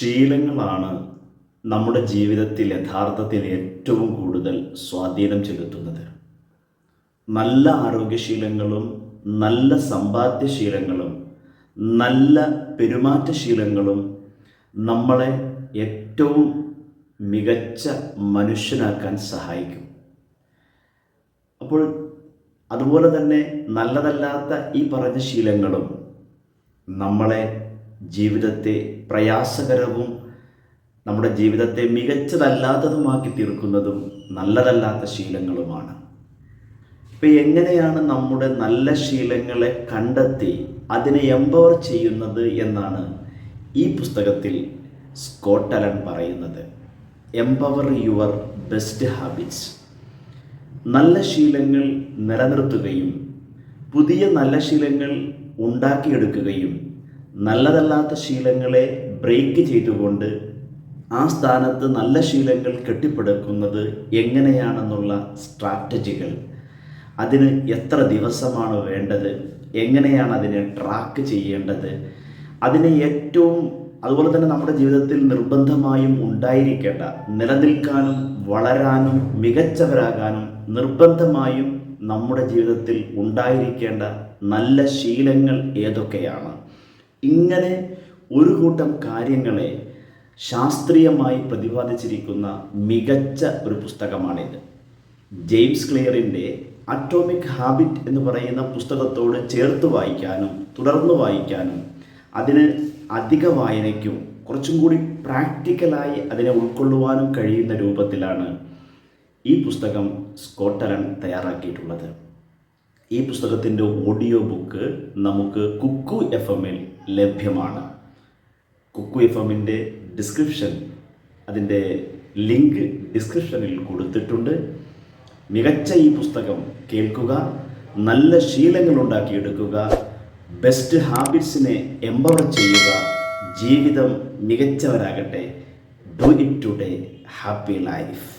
ശീലങ്ങളാണ് നമ്മുടെ ജീവിതത്തിൽ യഥാർത്ഥത്തിൽ ഏറ്റവും കൂടുതൽ സ്വാധീനം ചെലുത്തുന്നത്. നല്ല ആരോഗ്യശീലങ്ങളും നല്ല സമ്പാദ്യശീലങ്ങളും നല്ല പെരുമാറ്റശീലങ്ങളും നമ്മളെ ഏറ്റവും മികച്ച മനുഷ്യനാക്കാൻ സഹായിക്കും. അപ്പോൾ അതുപോലെ തന്നെ നല്ലതല്ലാത്ത ഈ പറഞ്ഞ ശീലങ്ങളും നമ്മളെ ജീവിതത്തെ പ്രയാസകരവും നമ്മുടെ ജീവിതത്തെ മികച്ചതല്ലാത്തതുമാക്കി തീർക്കുന്നതും നല്ലതല്ലാത്ത ശീലങ്ങളുമാണ്. ഇപ്പം എങ്ങനെയാണ് നമ്മുടെ നല്ല ശീലങ്ങളെ കണ്ടെത്തി അതിനെ എംപവർ ചെയ്യുന്നത് എന്നാണ് ഈ പുസ്തകത്തിൽ സ്കോട്ടലൻ പറയുന്നത്. Empower your best habits. നല്ല ശീലങ്ങൾ നിലനിർത്തുകയും പുതിയ നല്ല ശീലങ്ങൾ ഉണ്ടാക്കിയെടുക്കുകയും നല്ലതല്ലാത്ത ശീലങ്ങളെ ബ്രേക്ക് ചെയ്തുകൊണ്ട് ആ സ്ഥാനത്ത് നല്ല ശീലങ്ങൾ കെട്ടിപ്പടുക്കുന്നത് എങ്ങനെയാണെന്നുള്ള സ്ട്രാറ്റജികൾ അതിന് എത്ര ദിവസമാണ് വേണ്ടത്? എങ്ങനെയാണ് അതിനെ ട്രാക്ക് ചെയ്യേണ്ടത്? അതിനെ ഏറ്റവും അതുപോലെ തന്നെ നമ്മുടെ ജീവിതത്തിൽ നിർബന്ധമായും ഉണ്ടായിരിക്കേണ്ട നിലനിൽക്കാനും വളരാനും മികച്ചവരാകാനും നിർബന്ധമായും നമ്മുടെ ജീവിതത്തിൽ ഉണ്ടായിരിക്കേണ്ട നല്ല ശീലങ്ങൾ ഏതൊക്കെയാണ്? ഇങ്ങനെ ഒരു കൂട്ടം കാര്യങ്ങളെ ശാസ്ത്രീയമായി പ്രതിപാദിച്ചിരിക്കുന്ന മികച്ച ഒരു പുസ്തകമാണിത്. ജെയിംസ് ക്ലിയറിന്റെ അറ്റോമിക് ഹാബിറ്റ് എന്ന് പറയുന്ന പുസ്തകത്തോട് ചേർത്ത് വായിക്കാനും തുടർന്ന് വായിക്കാനും അതിന് അധിക വായനയ്ക്കും കുറച്ചും കൂടി പ്രാക്ടിക്കലായി അതിനെ ഉൾക്കൊള്ളുവാനും കഴിയുന്ന രൂപത്തിലാണ് ഈ പുസ്തകം സ്കോട്ടലൻ തയ്യാറാക്കിയിട്ടുള്ളത്. ഈ പുസ്തകത്തിന്റെ ഓഡിയോ ബുക്ക് നമുക്ക് കുക്കു എഫ് എമ്മിൽ ലഭ്യമാണ്. കുക്കു എഫ് എമ്മിന്റെ ഡിസ്ക്രിപ്ഷൻ അതിന്റെ ലിങ്ക് ഡിസ്ക്രിപ്ഷനിൽ കൊടുത്തിട്ടുണ്ട്. മികച്ച ഈ പുസ്തകം കേൾക്കുക നല്ല ശീലങ്ങൾ ഉണ്ടാക്കിയെടുക്കുക ബെസ്റ്റ് ഹാബിറ്റ്സിനെ എംപവർ ചെയ്യുക ജീവിതം മികച്ചവരാകട്ടെ. Do it today happy life